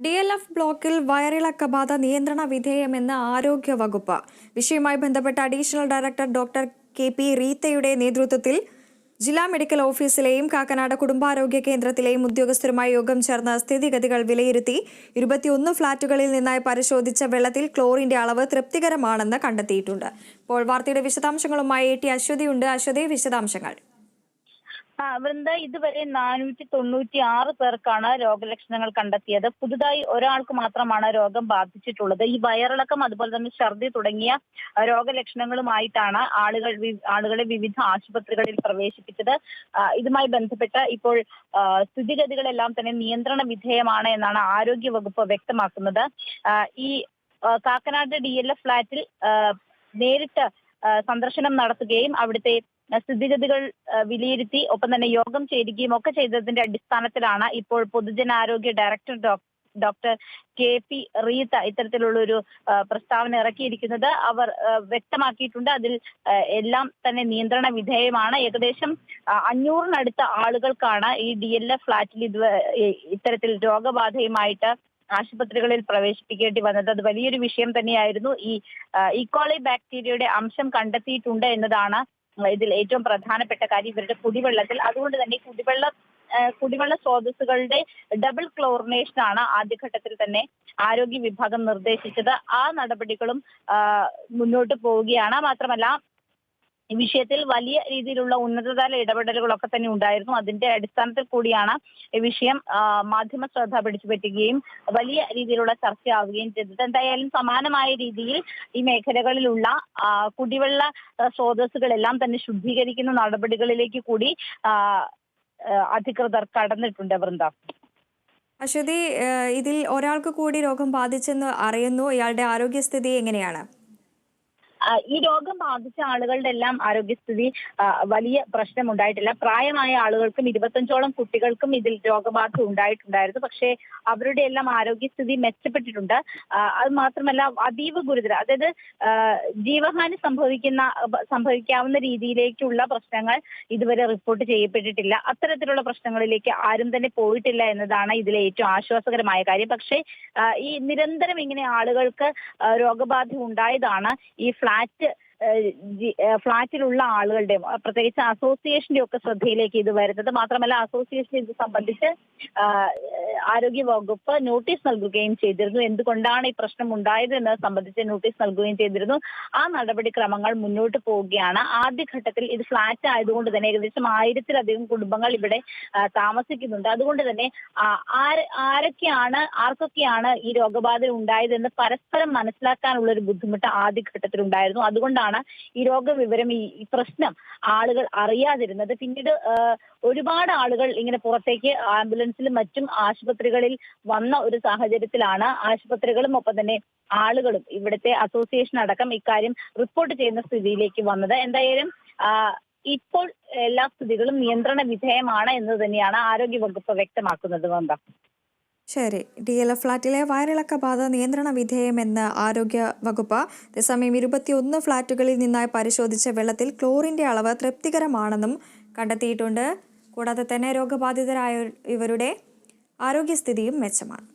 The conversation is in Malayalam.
ഡി എൽ എഫ് ബ്ലോക്കിൽ വയറിളക്കബാധ നിയന്ത്രണ വിധേയമെന്ന് ആരോഗ്യ വകുപ്പ്. വിഷയവുമായി ബന്ധപ്പെട്ട additional director doctor K P റീത്തയുടെ നേതൃത്വത്തിൽ ജില്ലാ മെഡിക്കൽ ഓഫീസിലെയും കാക്കനാട് കുടുംബാരോഗ്യ കേന്ദ്രത്തിലെയും ഉദ്യോഗസ്ഥരുമായി യോഗം ചേർന്ന് സ്ഥിതിഗതികൾ വിലയിരുത്തി ഇരുപത്തിയൊന്ന് ഫ്ളാറ്റുകളിൽ നിന്നായി പരിശോധിച്ച വെള്ളത്തിൽ ക്ലോറിന്റെ അളവ് തൃപ്തികരമാണെന്ന് കണ്ടെത്തിയിട്ടുണ്ട്. ഇപ്പോൾ വാർത്തയുടെ വിശദാംശങ്ങളുമായി എ ടി അശ്വതിയുണ്ട്. അശ്വതി വിശദാംശങ്ങൾ. ആ വൃന്ദ ഇതുവരെ നാനൂറ്റി തൊണ്ണൂറ്റി ആറ് പേർക്കാണ് രോഗലക്ഷണങ്ങൾ കണ്ടെത്തിയത്. പുതുതായി ഒരാൾക്ക് മാത്രമാണ് രോഗം ബാധിച്ചിട്ടുള്ളത്. ഈ വയറിളക്കം അതുപോലെ തന്നെ ഛർദി തുടങ്ങിയ രോഗലക്ഷണങ്ങളുമായിട്ടാണ് ആളുകൾ ആളുകളെ വിവിധ ആശുപത്രികളിൽ പ്രവേശിപ്പിച്ചത്. ഇതുമായി ബന്ധപ്പെട്ട് ഇപ്പോൾ സ്ഥിതിഗതികളെല്ലാം തന്നെ നിയന്ത്രണ വിധേയമാണ് എന്നാണ് ആരോഗ്യ വകുപ്പ് വ്യക്തമാക്കുന്നത് ഈ കാക്കനാട് ഡി എൽ എഫ് ഫ്ളാറ്റിൽ നേരിട്ട് സന്ദർശനം നടത്തുകയും അവിടുത്തെ സ്ഥിതിഗതികൾ വിലയിരുത്തി ഒപ്പം തന്നെ യോഗം ചേരുകയും ഒക്കെ ചെയ്തതിന്റെ അടിസ്ഥാനത്തിലാണ് ഇപ്പോൾ പൊതുജനാരോഗ്യ ഡയറക്ടർ ഡോക്- ഡോക്ടർ കെ പി റീത്ത ഇത്തരത്തിലുള്ള ഒരു പ്രസ്താവന ഇറക്കിയിരിക്കുന്നത്. അവർ വ്യക്തമാക്കിയിട്ടുണ്ട്. അതിൽ എല്ലാം തന്നെ നിയന്ത്രണ വിധേയമാണ്. ഏകദേശം അഞ്ഞൂറിനടുത്ത ആളുകൾക്കാണ് ഈ ഡി എൽ എഫ് ഫ്ളാറ്റിൽ ഇത് ഇത്തരത്തിൽ രോഗബാധയുമായിട്ട് ആശുപത്രികളിൽ പ്രവേശിപ്പിക്കേണ്ടി വന്നത്. അത് വലിയൊരു വിഷയം തന്നെയായിരുന്നു. ഈ ഇക്കോളി ബാക്ടീരിയയുടെ അംശം കണ്ടെത്തിയിട്ടുണ്ട് എന്നതാണ് ഇതിൽ ഏറ്റവും പ്രധാനപ്പെട്ട കാര്യം ഇവരുടെ കുടിവെള്ളത്തിൽ. അതുകൊണ്ട് തന്നെ കുടിവെള്ള കുടിവെള്ള സ്രോതസ്സുകളുടെ ഡബിൾ ക്ലോറിനേഷൻ ആണ് ആദ്യഘട്ടത്തിൽ തന്നെ ആരോഗ്യ വിഭാഗം നിർദ്ദേശിച്ചത്. ആ നടപടികളും മുന്നോട്ട് പോവുകയാണ്. മാത്രമല്ല വിഷയത്തിൽ വലിയ രീതിയിലുള്ള ഉന്നതതല ഇടപെടലുകളൊക്കെ തന്നെ ഉണ്ടായിരുന്നു. അതിന്റെ അടിസ്ഥാനത്തിൽ കൂടിയാണ് ഈ വിഷയം മാധ്യമ ശ്രദ്ധ പിടിച്ചു പറ്റുകയും വലിയ രീതിയിലുള്ള ചർച്ചയാവുകയും ചെയ്തത്. എന്തായാലും സമാനമായ രീതിയിൽ ഈ മേഖലകളിലുള്ള കുടിവെള്ള സ്രോതസ്സുകളെല്ലാം തന്നെ ശുദ്ധീകരിക്കുന്ന നടപടികളിലേക്ക് കൂടി അധികൃതർ കടന്നിട്ടുണ്ട്. വൃന്ദ. അശ്വതി ഇതിൽ ഒരാൾക്ക് കൂടി രോഗം ബാധിച്ചെന്ന് അറിയുന്നു. ഇയാളുടെ ആരോഗ്യസ്ഥിതി എങ്ങനെയാണ്? ഈ രോഗം ബാധിച്ച ആളുകളുടെ എല്ലാം ആരോഗ്യസ്ഥിതി വലിയ പ്രശ്നമുണ്ടായിട്ടില്ല. പ്രായമായ ആളുകൾക്കും ഇരുപത്തഞ്ചോളം കുട്ടികൾക്കും ഇതിൽ രോഗബാധ ഉണ്ടായിട്ടുണ്ടായിരുന്നു. പക്ഷേ അവരുടെ എല്ലാം ആരോഗ്യസ്ഥിതി മെച്ചപ്പെട്ടിട്ടുണ്ട്. അത് മാത്രമല്ല അതീവ ഗുരുതര അതായത് ജീവഹാനി സംഭവിക്കുന്ന സംഭവിക്കാവുന്ന രീതിയിലേക്കുള്ള പ്രശ്നങ്ങൾ ഇതുവരെ റിപ്പോർട്ട് ചെയ്യപ്പെട്ടിട്ടില്ല. അത്തരത്തിലുള്ള പ്രശ്നങ്ങളിലേക്ക് ആരും തന്നെ പോയിട്ടില്ല എന്നതാണ് ഇതിലെ ഏറ്റവും ആശ്വാസകരമായ കാര്യം. പക്ഷേ ഈ നിരന്തരം ഇങ്ങനെ ആളുകൾക്ക് രോഗബാധ ഉണ്ടായതാണ് ഈ ഫ്ലാറ്റ് ഫ്ളാറ്റിലുള്ള ആളുകളുടെയും പ്രത്യേകിച്ച് അസോസിയേഷന്റെ ഒക്കെ ശ്രദ്ധയിലേക്ക് ഇത് വരുന്നത്. മാത്രമല്ല അസോസിയേഷൻ ഇത് സംബന്ധിച്ച് ആരോഗ്യ വകുപ്പ് നോട്ടീസ് നൽകുകയും ചെയ്തിരുന്നു. എന്തുകൊണ്ടാണ് ഈ പ്രശ്നം ഉണ്ടായത് എന്നത് സംബന്ധിച്ച് നോട്ടീസ് നൽകുകയും ചെയ്തിരുന്നു. ആ നടപടിക്രമങ്ങൾ മുന്നോട്ട് പോവുകയാണ്. ആദ്യഘട്ടത്തിൽ ഇത് ഫ്ലാറ്റ് ആയതുകൊണ്ട് തന്നെ ഏകദേശം ആയിരത്തിലധികം കുടുംബങ്ങൾ ഇവിടെ താമസിക്കുന്നുണ്ട്. അതുകൊണ്ട് തന്നെ ആരൊക്കെയാണ് ആർക്കൊക്കെയാണ് ഈ രോഗബാധ ഉണ്ടായതെന്ന് പരസ്പരം മനസ്സിലാക്കാനുള്ള ഒരു ബുദ്ധിമുട്ട് ആദ്യഘട്ടത്തിൽ ഉണ്ടായിരുന്നു. അതുകൊണ്ടാണ് ഈ രോഗവിവരം ഈ പ്രശ്നം ആളുകൾ അറിയാതിരുന്നത്. പിന്നീട് ഒരുപാട് ആളുകൾ ഇങ്ങനെ പുറത്തേക്ക് ആംബുലൻസിലും മറ്റും ആശുപത്രികളിൽ വന്ന ഒരു സാഹചര്യത്തിലാണ് ആശുപത്രികളും ഒപ്പം തന്നെ ആളുകളും ഇവിടുത്തെ അസോസിയേഷൻ അടക്കം ഇക്കാര്യം റിപ്പോർട്ട് ചെയ്യുന്ന സ്ഥിതിയിലേക്ക് വന്നത്. എന്തായാലും ഇപ്പോൾ എല്ലാ സ്ഥിതികളും നിയന്ത്രണ വിധേയമാണ് എന്ന് തന്നെയാണ് ആരോഗ്യവകുപ്പ് വ്യക്തമാക്കുന്നത് വന്ദ ശരി. ഡി എൽ എഫ് ഫ്ളാറ്റിലെ വയറിളക്ക ബാധ നിയന്ത്രണ വിധേയമെന്ന് ആരോഗ്യ വകുപ്പ് അതേസമയം ഇരുപത്തിയൊന്ന് ഫ്ളാറ്റുകളിൽ നിന്നായി പരിശോധിച്ച വെള്ളത്തിൽ ക്ലോറിന്റെ അളവ് തൃപ്തികരമാണെന്നും കണ്ടെത്തിയിട്ടുണ്ട്. കൂടാതെ തന്നെ രോഗബാധിതരായ ഇവരുടെ ആരോഗ്യസ്ഥിതിയും മെച്ചമാണ്